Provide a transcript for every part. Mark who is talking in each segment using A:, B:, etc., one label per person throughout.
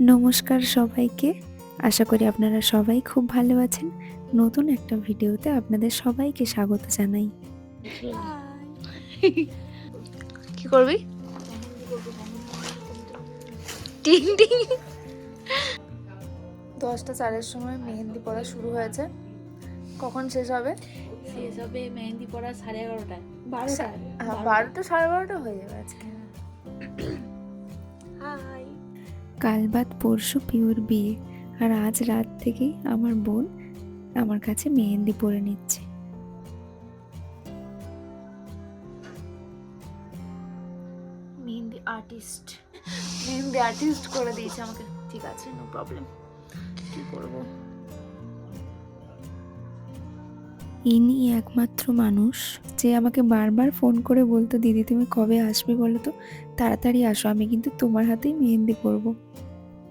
A: নমস্কার সবাইকে। আশা করি আপনারা সবাই খুব ভালো আছেন। নতুন একটা ভিডিওতে আপনাদের সবাইকে স্বাগত জানাই।
B: কি করবি? টিং টিং। দশটা চারের সময় মেহেন্দি পড়া শুরু হয়েছে। কখন শেষ হবে?
C: শেষ হবে মেহেন্দি পড়া সাড়ে এগারোটায়। বারোটায়।
B: হ্যাঁ, বারোটা সাড়ে বারোটা হয়ে যাবে আজকে।
A: কাল বাদ পরশু পিওর বিয়ে। আর আজ রাত থেকেই আমার বোন আমার কাছে মেহেন্দি পরে নিচ্ছে।
B: মেহেন্দি আর্টিস্ট মেহেন্দি আর্টিস্ট করে দিয়েছে আমাকে। ঠিক আছে নো প্রবলেম কি করব?
A: ইনি একমাত্র মানুষ যে আমাকে বারবার ফোন করে বলতো দিদি তুমি কবে আসবে বলো তো? তাড়াতাড়ি আসো আমি কিন্তু তোমার হাতেই মেহেন্দি পরবো।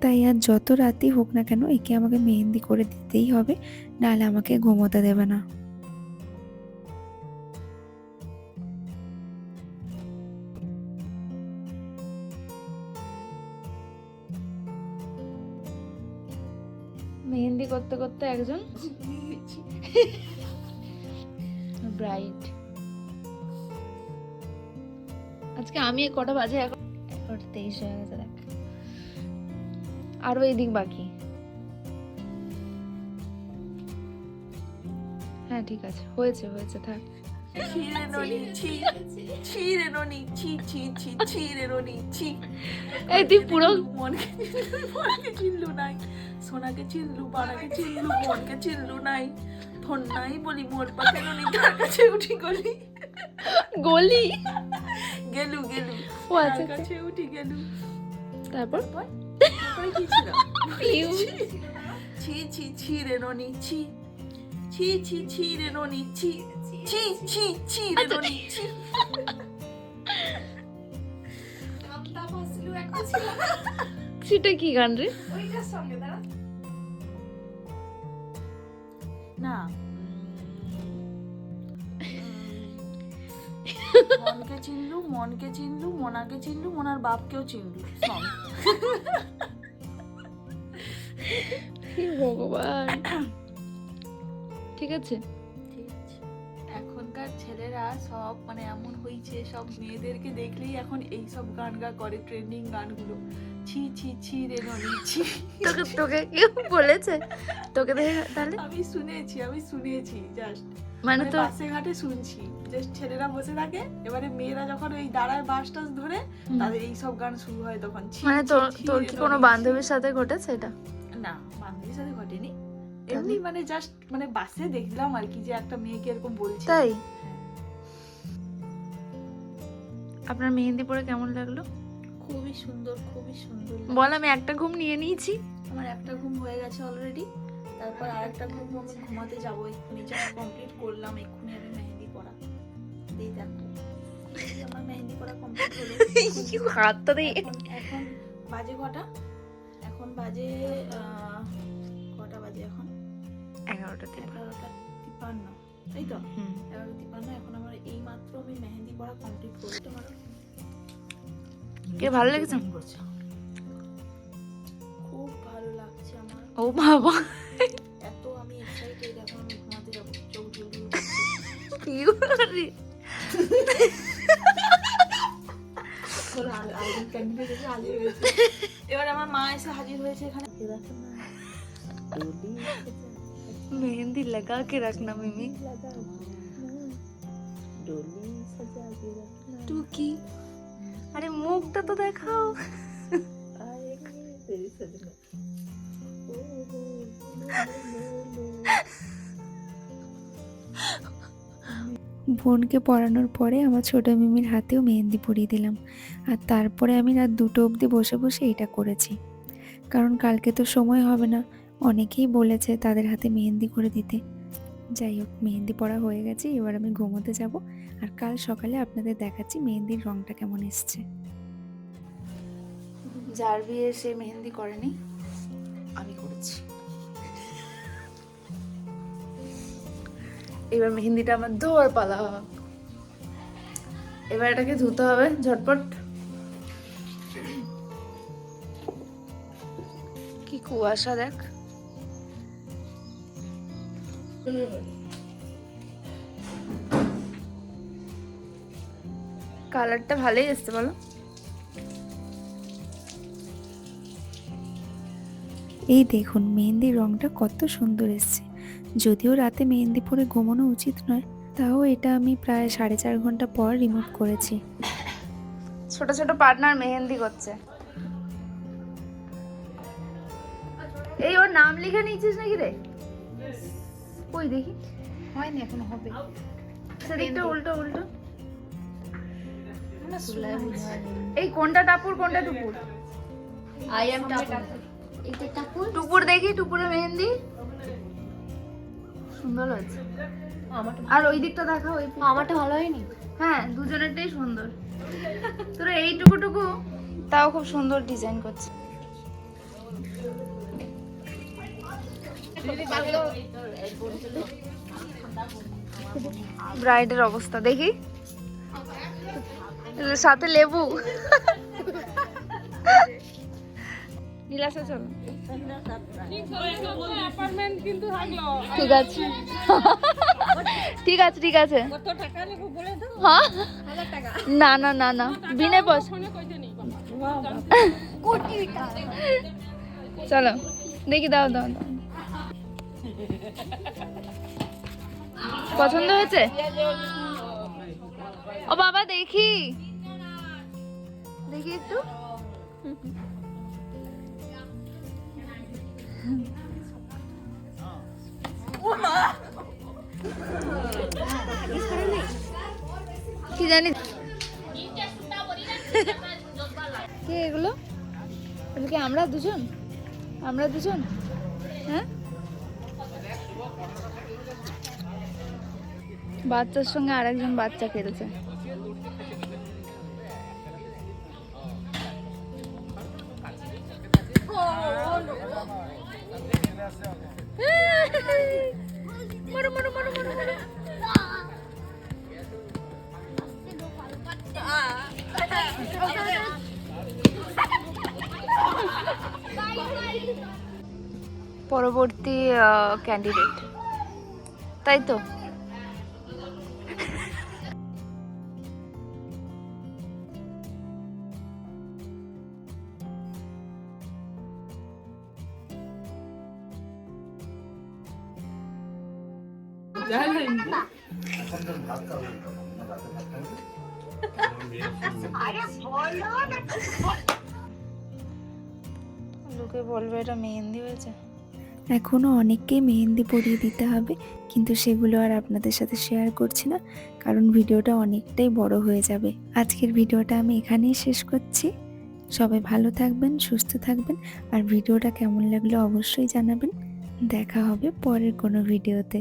A: তাই আর যত রাতই হোক না কেন একে আমাকে মেহেন্দি করে দিতেই হবে, নাহলে আমাকে ঘুমোতে দেবে না।
B: মেহেন্দি করতে করতে একজন ব্রাইট। আজকে আমি কটা বাজে এখন তেইশ হয়ে গেছে, দেখ। আরও এই দিক বাকি। হ্যাঁ ঠিক আছে। হয়েছে হয়েছে থাক। এই তুই পুরো
C: মনকে চিনলু মনকে চিনলু নাই। সোনাকে চিনলু বানাকে চিনলু মনকে চিনলু নাই। নাই বলি মোর পাকে ননি তার কাছে উঠি গলি।
B: গলি?
C: গেলু গেলু
B: ও আচ্ছা আচ্ছা।
C: কাছে উঠি গেলু।
B: তারপর?
C: তারপরে কি ছিল? ছি ছি ছি রে ননি ছি। ছি ছি ছি রে ননি ছি। ছি ছি ছি রে
B: আচ্ছা।
C: ননি ছি।
B: সেটা কি গান রে?
C: না। মনকে চিনলু মনকে চিনলু মনাকে চিনলু মনার বাপকেও চিনলু song।
B: হে ভগবান। ঠিক আছে?
C: এখনকার ছেলেরা সব মানে এমন হয়েছে সব মেয়েদেরকে দেখলেই এখন এই সব গান গা করে ট্রেন্ডিং গানগুলো। ছি ছি ছি রে ননি ছি।
B: তোকে তোকে কেউ বলেছে? তোকে দেখে তাহলে।
C: আমি শুনেছি আমি শুনেছি জাস্ট
B: মানে
C: মানে
B: তো
C: বাসে ঘাটে শুনছি। জাস্ট ছেলেরা বসে থাকে এবারে মেয়েরা যখন ওই দাঁড়ায় বাস টাস ধরে। তাদের এই সব গান শুরু হয় তখন।
B: মানে তোর তোর কি কোনো বান্ধবীর সাথে ঘটেছে এটা?
C: না। বান্ধবীর সাথে ঘটেনি। এমনি মানে জাস্ট মানে বাসে দেখলাম আর কি যে একটা মেয়েকে এরকম বলছে
B: তাই?
C: হ্যাঁ।
B: আপনার মেহেন্দি পরে কেমন লাগল?
C: খুবই সুন্দর খুবই সুন্দর
B: বল আমি একটা ঘুম নিয়ে নিয়েছি।
C: আমার একটা ঘুম হয়ে গেছে অলরেডি তারপর আরেকটা ঘুম আমি ঘুমাতে যাব। এক্ষুনি যখন কমপ্লিট করলাম এক্ষুনি আমি মেহেন্দি পড়া দিই দেখো। আমার মেহেন্দি পড়া কমপ্লিট হলো।
B: হাতটা দিয়ে
C: এখন বাজে কটা? বাজে কটা বাজে এখন?
B: এগারোটা
C: এগারোটা তিপ্পান্ন। তাই তো? এগারোটা তিপ্পান্ন এখন আমার এই মাত্র আমি মেহেন্দি পড়া কমপ্লিট করি। তোমার
B: কে ভালো লেগেছে?
C: খুব ভালো লাগছে আমার।
B: ও বাবা।
C: এত আমি এক্সাইটেড এখন আমি ঘুমাতে যাব। চোখ জলদি এবার আমার মা এসে হাজির হয়েছে এখানে।
B: মেহেন্দি লাগা কে রাখনা
C: মিমি? টুকি।
B: আরে মুখটা তো দেখাও।
A: বোনকে পরানোর পরে আমার ছোট মিমির হাতেও মেহেন্দি পরিয়ে দিলাম। আর তারপরে আমি রাত দুটো অবধি বসে বসে এটা করেছি। কারণ কালকে তো সময় হবে না। অনেকেই বলেছে তাদের হাতে মেহেন্দি করে দিতে। যাই হোক, মেহেন্দি পরা হয়ে গেছে, এবার আমি ঘুমোতে যাব। আর কাল সকালে আপনাদের দেখাচ্ছি মেহেন্দির রংটা কেমন এসছে।
B: যার বিয়ে সে মেহেন্দি করেনি, আমি করেছি। এবার মেহেন্দিটা আমার ধোয়ার পালা এবার এটাকে ধুতে হবে ঝটপট। কি কুয়াশা দেখ। কালারটা ভালোই এসছে বলো।
A: এই দেখুন, মেহেন্দির রংটা কত সুন্দর এসছে। যদিও রাতে মেহেন্দি পরে ঘুমানো উচিত নয় তাও এটা আমি প্রায় সাড়ে চার ঘণ্টা পর রিমুভ করেছি।
B: ছোট ছোট পার্টনার মেহেন্দি করছে। এই ওর নাম লিখে নিয়েছিস নাকি রে? ওই দেখি?
C: হয়নি এখনও হবে।
B: সেদিকটা উল্টো উল্টো। এই কোনটা টাপুর কোনটা টুপুর?
C: আই এম টাপুর। এটা টাপুর?
B: টুপুর দেখি টুপুরে মেহেন্দি? সুন্দর হয়েছে। আর ওই দিকটা দেখা ওই
C: আমারটা ভালো হয়নি?
B: হ্যাঁ দুজনেরটাই সুন্দর। তোরা এইটুকু টুকু তাও খুব সুন্দর ডিজাইন করছে। ব্রাইডের অবস্থা দেখি। সাথে লেবু। নীলাসে চলো ঠিক আছে। ঠিক আছে ঠিক আছে। হ্যাঁ? না না না না। বিনে পয়সা। চলো, দেখি দাও দাও দাও। পছন্দ হয়েছে? ও বাবা, দেখি। দেখি একটু। কি জানি? কে এগুলো? কি আমরা দুজন? আমরা দুজন? হ্যাঁ? বাচ্চার সঙ্গে আরেকজন বাচ্চা খেলছে। মারো মারো মারো মারো। মারো পরবর্তী ক্যান্ডিডেট তাই তো? লোকে বলবে এটা মেহেন্দি হয়েছে।
A: এখনও অনেককেই মেহেন্দি পরিয়ে দিতে হবে, কিন্তু সেগুলো আর আপনাদের সাথে শেয়ার করছি না, কারণ ভিডিওটা অনেকটাই বড় হয়ে যাবে। আজকের ভিডিওটা আমি এখানেই শেষ করছি। সবাই ভালো থাকবেন, সুস্থ থাকবেন, আর ভিডিওটা কেমন লাগল অবশ্যই জানাবেন। দেখা হবে পরের কোনো ভিডিওতে।